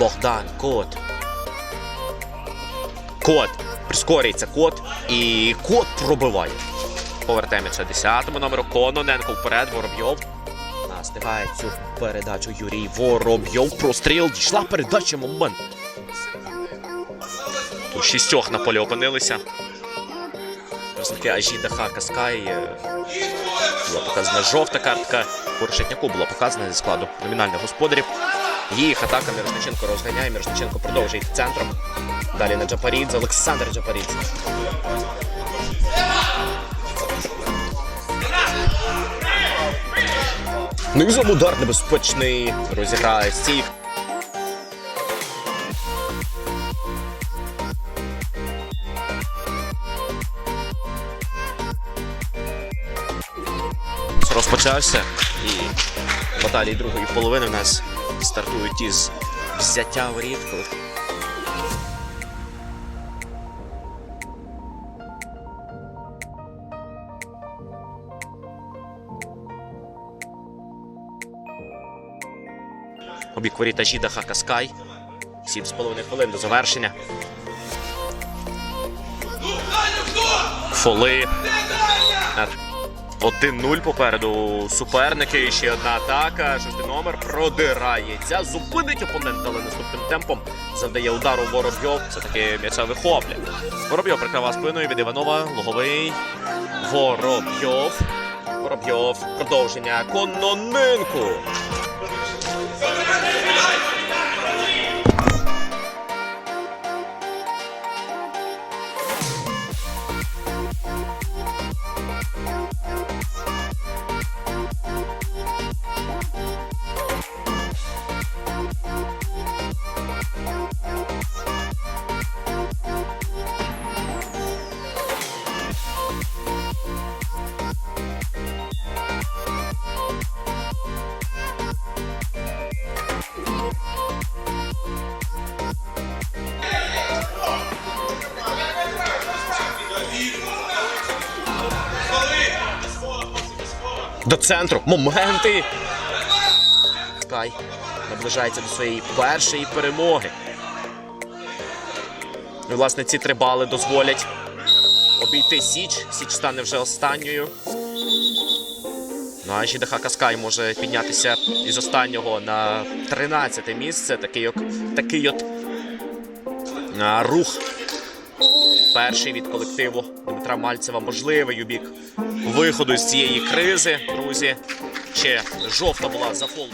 Богдан Кот. Кот. Прискорюється кот. І кот пробиває. Повертаємо ще 10-му номеру. Кононенко вперед. Воробйов. Настигає цю передачу Юрій Воробйов. Простріл. Дійшла передача момент. Тут шістьох на полі опинилися. Представники Ажіда Хакаскай. е, Була показана жовта картка. Порошетняку була показана зі складу номінальних господарів. Їх атака Мірошниченко розганяє. Мірошниченко продовжує їх центром. Далі на Джапарідзе. Олександр Джапарідзе. Низом удар небезпечний. Розіграє стік. Розпочався і баталії другої половини в нас стартують із взяття Обік воріт Ажіда Хакаскай. Сім з половиною хвилин до завершення. Фоли. 1-0 попереду суперники. Ще одна атака. Шостий номер продирається. Зупинить опонента, але наступним темпом завдає удару Воробйов. Це таки м'яча вихоплює. Воробйов прикривав спиною від Іванова. Луговий. Воробйов. Воробйов. Продовження. Кононенку. До центру. Моменти. Скай наближається до своєї першої перемоги. І, власне, ці три бали дозволять обійти Січ. Січ стане вже останньою. Ну а ЖДХ Каскай може піднятися із останнього на 13 місце. Такий, такий от рух. Перший від колективу Дмитра Мальцева можливий у бік виходу з цієї кризи, друзі. Ще жовта була за фол.